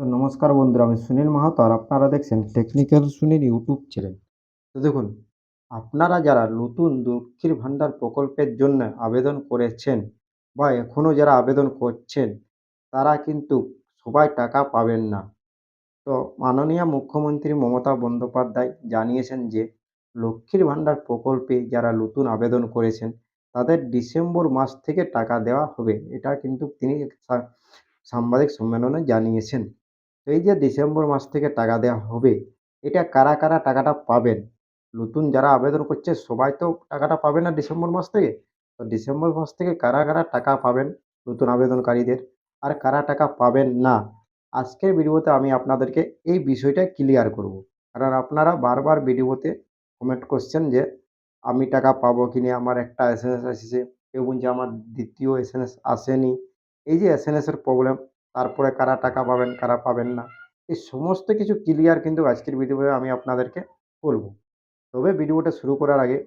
তো নমস্কার বন্ধুরা, আমি সুনীল মাহাতো আর আপনারা দেখছেন টেকনিক্যাল সুনীল ইউটিউব চ্যানেল। তো দেখুন, আপনারা যারা নতুন লক্ষ্মীর ভাণ্ডার প্রকল্পের জন্য আবেদন করেছেন বা এখনও যারা আবেদন করছেন, তারা কিন্তু সবাই টাকা পাবেন না। তো মাননীয় মুখ্যমন্ত্রী মমতা বন্দ্যোপাধ্যায় জানিয়েছেন যে, লক্ষ্মীর ভাণ্ডার প্রকল্পে যারা নতুন আবেদন করেছেন, তাদের ডিসেম্বর মাস থেকে টাকা দেওয়া হবে। এটা কিন্তু তিনি সাংবাদিক সম্মেলনে জানিয়েছেন। এই যে ডিসেম্বর মাস থেকে টাকা দেওয়া হবে, এটা কারা কারা টাকাটা পাবেন? নতুন যারা আবেদন করছে, সবাই তো টাকাটা পাবে না ডিসেম্বর মাস থেকে? তো ডিসেম্বর মাস থেকে কারা কারা টাকা পাবেন নতুন আবেদনকারীদের? আর কারা টাকা পাবেন না? আজকের ভিডিওতে আমি আপনাদেরকে এই বিষয়টা ক্লিয়ার করব। কারণ আপনারা বারবার ভিডিওতে কমেন্ট করছেন যে, আমি টাকা পাবো কি না? আমার একটা এস এম এস এসেছে। কেউ বলছে আমার দ্বিতীয় এস এম এস আসেনি। এই যে এস এম এসের প্রবলেম তারপরে কারা টাকা পাবেন, কারা পাবেন না। এই সমস্ত কিছু ক্লিয়ার কিন্তু আজকের ভিডিওতে আমি আপনাদেরকে বলব। তবে ভিডিওটা শুরু করার আগে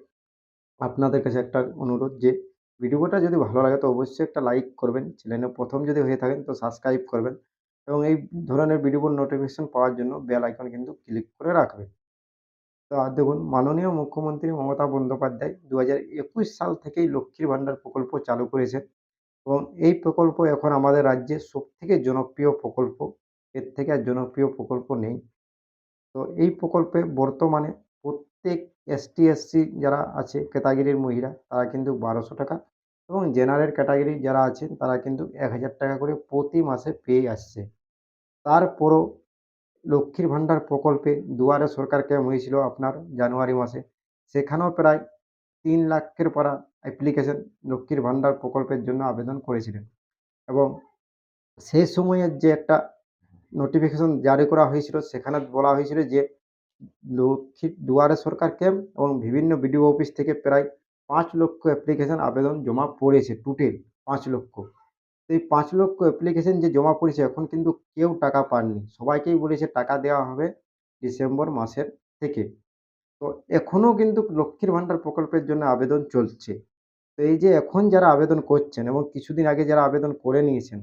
আপনাদের কাছে একটা অনুরোধ যে ভিডিওটা যদি ভালো লাগে তো অবশ্যই একটা লাইক করবেন। চ্যানেলে প্রথম যদি হয়ে থাকেন তো সাবস্ক্রাইব করবেন এবং এই ধরনের ভিডিওর নোটিফিকেশন পাওয়ার জন্য বেল আইকন কিন্তু ক্লিক করে রাখবেন। তো আর দেখুন, মাননীয় মুখ্যমন্ত্রী মমতা বন্দ্যোপাধ্যায় দু হাজার একুশ সাল থেকেই লক্ষ্মীর ভাণ্ডার প্রকল্প চালু করেছেন। এবং এই প্রকল্প এখন আমাদের রাজ্যে সবথেকে জনপ্রিয় প্রকল্প। এর থেকে আর জনপ্রিয় প্রকল্প নেই। তো এই প্রকল্পে বর্তমানে প্রত্যেক এসটি এসসি যারা আছে ক্যাটাগরির মহিলা, তারা কিন্তু বারোশো টাকা এবং জেনারেল ক্যাটাগরি যারা আছেন, তারা কিন্তু এক হাজার টাকা করে প্রতি মাসে পেয়ে আসছে। তারপরও লক্ষ্মীর ভাণ্ডার প্রকল্পে দুয়ারে সরকার ক্যাম্প হয়েছিল আপনার জানুয়ারি মাসে। সেখানেও প্রায় তিন লাখের পারা অ্যাপ্লিকেশন লক্ষ্মীর ভাণ্ডার প্রকল্পের জন্য আবেদন করেছিলেন এবং সেই সময়ের যে একটা নোটিফিকেশন জারি করা হয়েছিল, সেখানে বলা হয়েছিল যে লক্ষ্মী দুয়ারে সরকার ক্যাম্প এবং বিভিন্ন বিডিও অফিস থেকে প্রায় পাঁচ লক্ষ অ্যাপ্লিকেশন আবেদন জমা পড়েছে টোটাল পাঁচ লক্ষ। এই পাঁচ লক্ষ অ্যাপ্লিকেশন যে জমা পড়েছে, এখন কিন্তু কেউ টাকা পাননি। সবাইকেই বলেছে টাকা দেওয়া হবে ডিসেম্বর মাসের থেকে। তো এখনও কিন্তু লক্ষ্মীর ভাণ্ডার প্রকল্পের জন্য আবেদন চলছে। তো এই যে এখন যারা আবেদন করছেন এবং কিছুদিন আগে যারা আবেদন করে নিয়েছেন,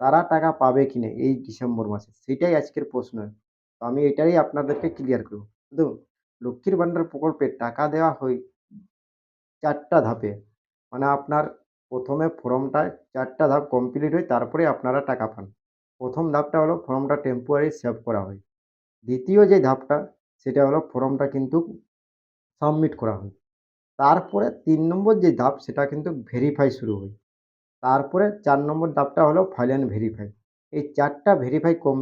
তারা টাকা পাবে কি না এই ডিসেম্বর মাসে? সেটাই আজকের প্রশ্ন। তো আমি এটাই আপনাদেরকে ক্লিয়ার করব। দেখুন লক্ষ্মীর ভাণ্ডার প্রকল্পে টাকা দেওয়া হয় চারটা ধাপে। মানে আপনার প্রথমে ফর্মটা চারটা ধাপ কমপ্লিট হয় তারপরে আপনারা টাকা পান। প্রথম ধাপটা হলো ফর্মটা টেম্পোরারি সেভ করা হয়। দ্বিতীয় যে ধাপটা সেটা হলো ফর্মটা কিন্তু সাবমিট করা হয়। তারপরে তিন নম্বর যে ধাপ, সেটা কিন্তু ভেরিফাই শুরু হয়। তারপরে চার নম্বর ধাপটা হলো ফাইল অ্যান্ড ভেরিফাই এই চারটা ভেরিফাই কম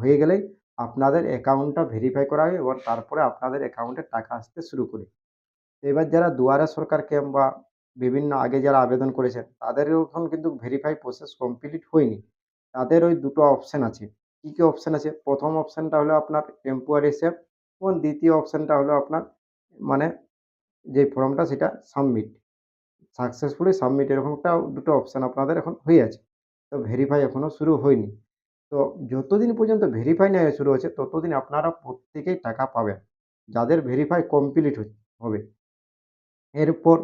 হয়ে গেলেই আপনাদের অ্যাকাউন্টটা ভেরিফাই করা হয় এবং তারপরে আপনাদের অ্যাকাউন্টে টাকা আসতে শুরু করে। এবার যারা দুয়ারে সরকার ক্যাম্প বা বিভিন্ন আগে যারা আবেদন করেছেন তাদের এখন কিন্তু ভেরিফাই প্রসেস কমপ্লিট হয়নি। তাদের ওই দুটো অপশান আছে। কী কী অপশান আছে? প্রথম অপশানটা হলো আপনার টেম্পোয়ারি সেভ এবং দ্বিতীয় অপশানটা হলো আপনার মানে যে ফর্মটা সেটা সাবমিট সাকসেসফুলি সাবমিট এরকম একটা দুটো অপশান আপনাদের এখন হয়ে আছে। তো ভেরিফাই এখনও শুরু হয়নি। তো যতদিন পর্যন্ত ভেরিফাই না শুরু হচ্ছে ততদিন আপনারা প্রত্যেকেই টাকা পাবেন। যাদের ভেরিফাই কমপ্লিট হবে। এরপর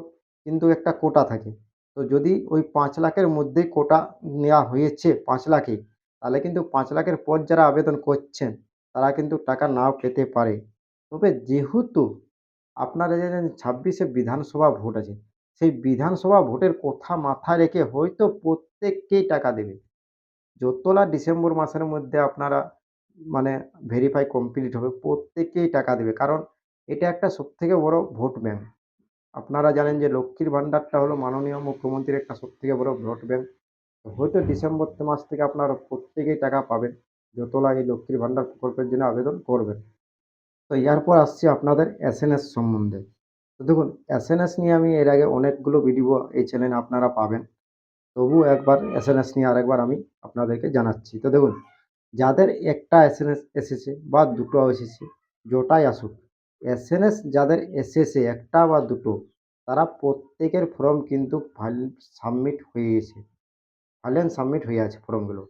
কিন্তু একটা কোটা থাকে। তো যদি ওই পাঁচ লাখের মধ্যেই কোটা নেওয়া হয়েছে, পাঁচ লাখে তাহলে কিন্তু পাঁচ লাখের পর যারা আবেদন করছেন তারা কিন্তু টাকা নাও পেতে পারে। তবে যেহেতু আপনারা জানেন ছাব্বিশে বিধানসভা ভোট আছে, সেই বিধানসভা ভোটের কথা মাথায় রেখে হয়তো প্রত্যেককেই টাকা দেবে। যতলা ডিসেম্বর মাসের মধ্যে আপনারা মানে ভেরিফাই কমপ্লিট হবে প্রত্যেককেই টাকা দেবে। কারণ এটা একটা সবথেকে বড় ভোট ব্যাংক। আপনারা জানেন যে লক্ষ্মীর ভাণ্ডারটা হলো মাননীয় মুখ্যমন্ত্রীর একটা সবথেকে বড় ভোট ব্যাংক। তো হয়তো ডিসেম্বর মাস থেকে আপনারা প্রত্যেকেই টাকা পাবেন। যতলা এই লক্ষ্মীর ভাণ্ডার প্রকল্পের জন্য আবেদন করবেন। তো এরপর আসছি আপনাদের এস এন এস সম্বন্ধে। তো দেখুন এসএনএস নিয়ে আমি এর আগে অনেকগুলো ভিডিও এই চ্যানেলে আপনারা পাবেন। তবু একবার এসএনএস নিয়ে আরেকবার আমি আপনাদেরকে জানাচ্ছি। তো দেখুন, যাদের একটা এসএনএস এসেছে বা দুটো এসেছে, যটাই আসুক এস এস যাদের এসেছে একটা বা দুটো, তারা প্রত্যেকের ফর্ম কিন্তু ফাইল সাবমিট হয়ে গেছে। ফাইল সাবমিট হয়ে আছে ফর্মগুলো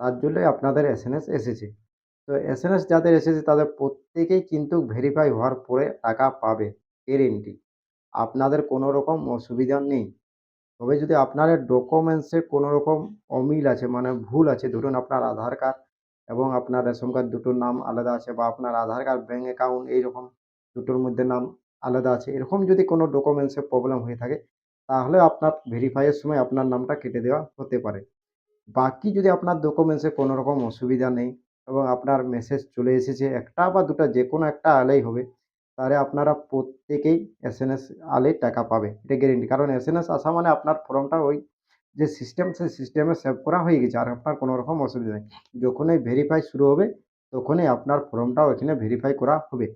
তার জন্যই আপনাদের এস এন এস এসেছে। তো এস এন এস যাদের এসেছে, তাদের প্রত্যেকেই কিন্তু ভেরিফাই হওয়ার পরে টাকা পাবে গ্যারেন্টি আপনাদের কোনো রকম অসুবিধা নেই। তবে যদি আপনার ডকুমেন্টসে কোনো রকম অমিল আছে মানে ভুল আছে, ধরুন আপনার আধার কার্ড এবং আপনার রেশন কার্ড দুটোর নাম আলাদা আছে বা আপনার আধার কার্ড ব্যাঙ্ক অ্যাকাউন্ট এইরকম দুটোর মধ্যে নাম আলাদা আছে, এরকম যদি কোনো ডকুমেন্টসে প্রবলেম হয়ে থাকে, তাহলে আপনার ভেরিফাইয়ের সময় আপনার নামটা কেটে দেওয়া হতে পারে। বাকি যদি আপনার ডকুমেন্টসে কোনো রকম অসুবিধা নেই এবং আপনার মেসেজ চলে এসেছে একটা বা দুটো যে কোনো একটা আলেই হবে, তাহলে আপনারা প্রত্যেকেই এস এন এস আলেই টাকা পাবে, এটা গ্যারেন্টি কারণ এস এন এস আসা মানে আপনার ফর্মটা ওই যে সিস্টেম সেই সিস্টেমে সেভ করা হয়ে গেছে, আর আপনার কোনো রকম অসুবিধা নেই। যখনই ভেরিফাই শুরু হবে, তখনই আপনার ফর্মটাও এখানে ভেরিফাই করা হবে।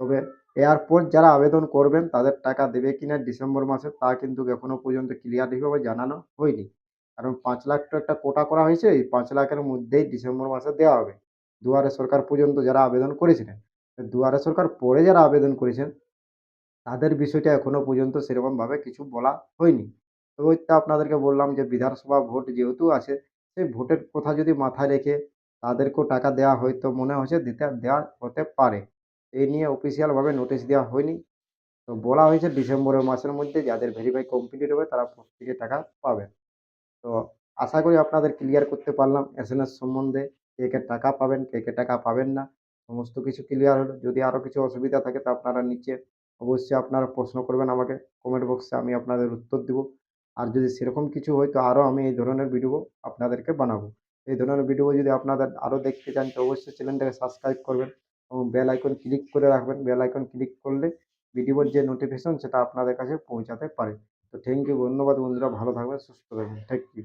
তবে এরপর যারা আবেদন করবেন, তাদের টাকা দেবে কিনা ডিসেম্বর মাসে, তা কিন্তু এখনও পর্যন্ত ক্লিয়ারলিভাবে জানানো হয়নি। কারণ পাঁচ লাখ তো একটা কোটা করা হয়েছে, এই পাঁচ লাখের মধ্যেই ডিসেম্বর মাসে দেওয়া হবে। দুয়ারে সরকার পর্যন্ত যারা আবেদন করেছিলেন দুয়ারে সরকার পরে যারা আবেদন করেছেন, তাদের বিষয়টা এখনও পর্যন্ত সেরকমভাবে কিছু বলা হয়নি। তো ওই তো আপনাদেরকে বললাম যে, বিধানসভা ভোট যেহেতু আছে, সেই ভোটের কথা যদি মাথায় রেখে তাদেরকেও টাকা দেওয়া হয় তো মনে হচ্ছে দিতে, দেওয়া হতে পারে। এই নিয়ে অফিসিয়ালভাবে নোটিশ দেওয়া হয়নি। তো বলা হয়েছে ডিসেম্বরের মাসের মধ্যে যাদের ভেরিফাই কমপ্লিট হবে, তারা প্রত্যেকে টাকা পাবে। তো আশা করি আপনাদের ক্লিয়ার করতে পারলাম। এস এন এস সম্বন্ধে কে কে টাকা পাবেন, কে কে টাকা পাবেন না, সমস্ত কিছু ক্লিয়ার হলো। যদি আরও কিছু অসুবিধা থাকে তো আপনারা নিচে অবশ্যই আপনারা প্রশ্ন করবেন আমাকে। কমেন্ট বক্সে আমি আপনাদের উত্তর দেবো। আর যদি সেরকম কিছু হয় তো আরও আমি এই ধরনের ভিডিও আপনাদেরকে বানাবো। এই ধরনের ভিডিও যদি আপনাদের আরও দেখতে চান তো অবশ্যই চ্যানেলটাকে সাবস্ক্রাইব করবেন এবং বেল আইকন ক্লিক করে রাখবেন। বেল আইকন ক্লিক করলে ভিডিওর যে নোটিফিকেশন সেটা আপনাদের কাছে পৌঁছাতে পারে। তো থ্যাংক ইউ ধন্যবাদ বন্ধুরা ভালো থাকবেন সুস্থ থাকবেন থ্যাংক ইউ